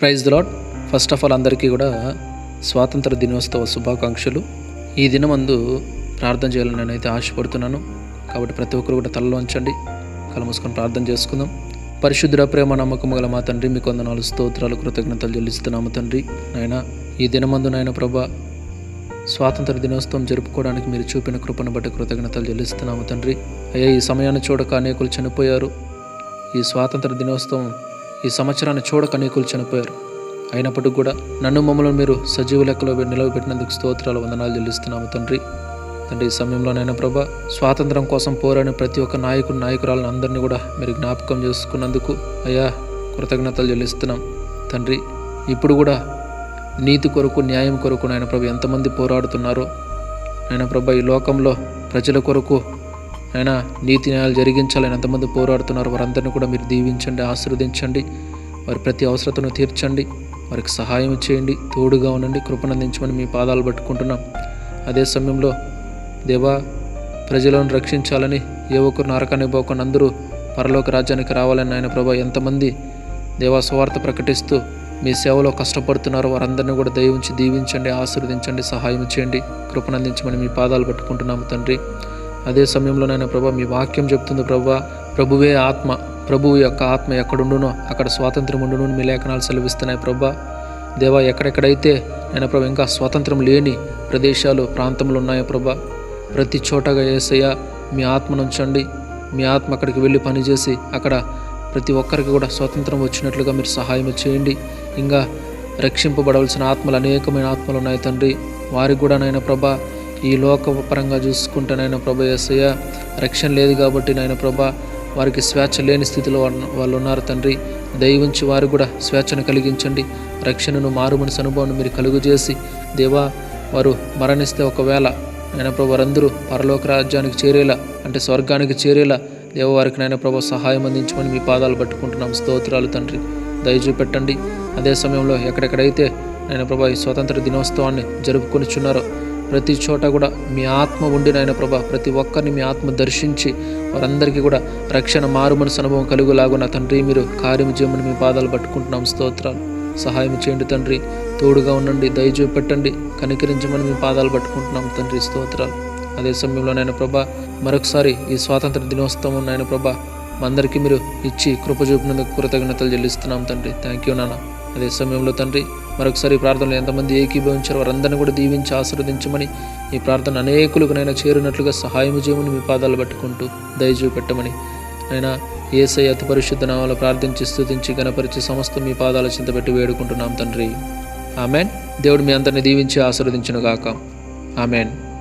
Praise the Lord first of all అందరికీ కూడా స్వాతంత్ర దినోత్సవ శుభాకాంక్షలు. ఈ దినమందు ప్రార్థన చేయాలని నేనైతే ఆశపడుతున్నాను. కాబట్టి ప్రతి ఒక్కరు కూడా తలలో ఉంచండి. కళ్ళు మూసుకొని ప్రార్థన చేసుకుందాం. పరిశుద్ధ ప్రేమ నమ్మకం గల మా తండ్రి మీకు వందనాలు స్తోత్రాలు కృతజ్ఞతలు చెల్లిస్తున్నాము తండ్రి. నాయన ఈ దినమందు నాయన ప్రభా స్వాతంత్ర దినోత్సవం జరుపుకోవడానికి మీరు చూపిన కృపను బట్టి కృతజ్ఞతలు చెల్లిస్తున్నాము తండ్రి. అయ్యా ఈ సమయాన్ని చూడక అనేకులు చనిపోయారు. ఈ స్వాతంత్ర దినోత్సవం ఈ సంవత్సరాన్ని చూడక అనేకులు చనిపోయారు. అయినప్పటికీ కూడా నన్ను మమ్మల్ని మీరు సజీవ లెక్కలో నిలవబెట్టినందుకు స్తోత్రాలు వందనాలు చెల్లిస్తున్నాము తండ్రి. తండ్రి ఈ సమయంలోనైనా ప్రభా స్వాతంత్రం కోసం పోరాడిన ప్రతి ఒక్క నాయకుడు నాయకురాలను అందరినీ కూడా మీరు జ్ఞాపకం చేసుకున్నందుకు అయ్యా కృతజ్ఞతలు చెల్లిస్తున్నాం. తండ్రి ఇప్పుడు కూడా నీతి కొరకు న్యాయం కొరకు నాయన ప్రభు ఎంతమంది పోరాడుతున్నారో నాయన ప్రభా ఈ లోకంలో ప్రజల కొరకు ఆయన నీతి న్యాయాలు జరిగించాలని ఎంతమంది పోరాడుతున్నారు వారందరినీ కూడా మీరు దీవించండి ఆశీర్వదించండి. వారి ప్రతి అవసరతను తీర్చండి. వారికి సహాయం చేయండి తోడుగా ఉండండి కృపనందించమని మీ పాదాలు పట్టుకుంటున్నాం. అదే సమయంలో దేవా ప్రజలను రక్షించాలని ఏ ఒక్కరు నరకాన్ని పోకుండా అందరూ పరలోక రాజ్యానికి రావాలని ఆయన ప్రభా ఎంతమంది దేవా సువార్త ప్రకటిస్తూ మీ సేవలో కష్టపడుతున్నారు వారందరినీ కూడా దయవుంచి దీవించండి ఆశీర్వదించండి సహాయం చేయండి కృపనందించమని మీ పాదాలు పట్టుకుంటున్నాము తండ్రి. అదే సమయంలోనైనా ప్రభా మీ వాక్యం చెప్తుంది ప్రభా ప్రభువే ఆత్మ ప్రభువు యొక్క ఆత్మ ఎక్కడుండునో అక్కడ స్వాతంత్రం ఉండును మీ లేఖనాలు సెలవిస్తున్నాయి ప్రభా. దేవా ఎక్కడెక్కడైతే నేను ప్రభా ఇంకా స్వాతంత్రం లేని ప్రదేశాలు ప్రాంతంలో ఉన్నాయో ప్రభా ప్రతి చోటగా ఏసయ్య మీ ఆత్మను ఉంచండి మీ ఆత్మ అక్కడికి వెళ్ళి పనిచేసి అక్కడ ప్రతి ఒక్కరికి కూడా స్వాతంత్రం వచ్చినట్లుగా మీరు సహాయం చేయండి. ఇంకా రక్షింపబడవలసిన ఆత్మలు అనేకమైన ఆత్మలు ఉన్నాయి తండ్రి. వారికి కూడా నాయన ప్రభా ఈ లోక పరంగా నాయన ప్రభ ఏసయ్య రక్షణ లేదు కాబట్టి నాయన ప్రభా వారికి స్వేచ్ఛ లేని స్థితిలో వాళ్ళు- వాళ్ళు ఉన్నారు తండ్రి. దయవుంచి వారు కూడా స్వేచ్ఛను కలిగించండి. రక్షణను మారుమని మనసు అనుభవాన్ని మీరు కలుగు చేసి దేవా వారు మరణిస్తే ఒకవేళ నాయన ప్రభు వారందరూ పరలోక రాజ్యానికి చేరేలా అంటే స్వర్గానికి చేరేలా దేవ వారికి నాయన ప్రభు సహాయం అందించమని మీ పాదాలు పట్టుకుంటున్నాం. స్తోత్రాలు తండ్రి. దయచూపెట్టండి అదే సమయంలో ఎక్కడెక్కడైతే నాయన ప్రభా ఈ స్వాతంత్ర దినోత్సవాన్ని జరుపుకొనిచున్నారో ప్రతి చోట కూడా మీ ఆత్మ ఉండి నాయన ప్రభా ప్రతి ఒక్కరిని మీ ఆత్మ దర్శించి వారందరికీ కూడా రక్షణ మారు మనసు అనుభవం కలుగులాగున తండ్రి. మీరు కార్యము చేయమని మీ పాదాలు పట్టుకుంటున్నాం. స్తోత్రాలు. సహాయం చేయండి తండ్రి. తోడుగా ఉండండి దయచూ పెట్టండి. కనికరించమని మీ పాదాలు పట్టుకుంటున్నాం తండ్రి. స్తోత్రాలు. అదే సమయంలో నాయన ప్రభా మరొకసారి ఈ స్వాతంత్ర దినోత్సవం నాయన ప్రభా అందరికీ మీరు ఇచ్చి కృప చూపినందుకు కృతజ్ఞతలు చెల్లిస్తున్నాం తండ్రి. థ్యాంక్ యూ నాన్న. అదే సమయంలో తండ్రి మరొకసారి ఈ ప్రార్థనలు ఎంతమంది ఏకీభవించారో వారందరినీ కూడా దీవించి ఆశీర్వదించమని ఈ ప్రార్థన అనేకులకు నైనా చేరినట్లుగా సహాయం చేయమని మీ పాదాలు పట్టుకుంటూ దయచూ పెట్టమని అయినా ఏసై అతి పరిశుద్ధ నామాలు ప్రార్థించి స్థుతించి గణపరిచి సమస్త మీ పాదాల చింత పెట్టి వేడుకుంటున్నాం తండ్రి. ఆమెన్. దేవుడు మీ అందరిని దీవించి ఆశీర్వదించును గాక ఆమెన్.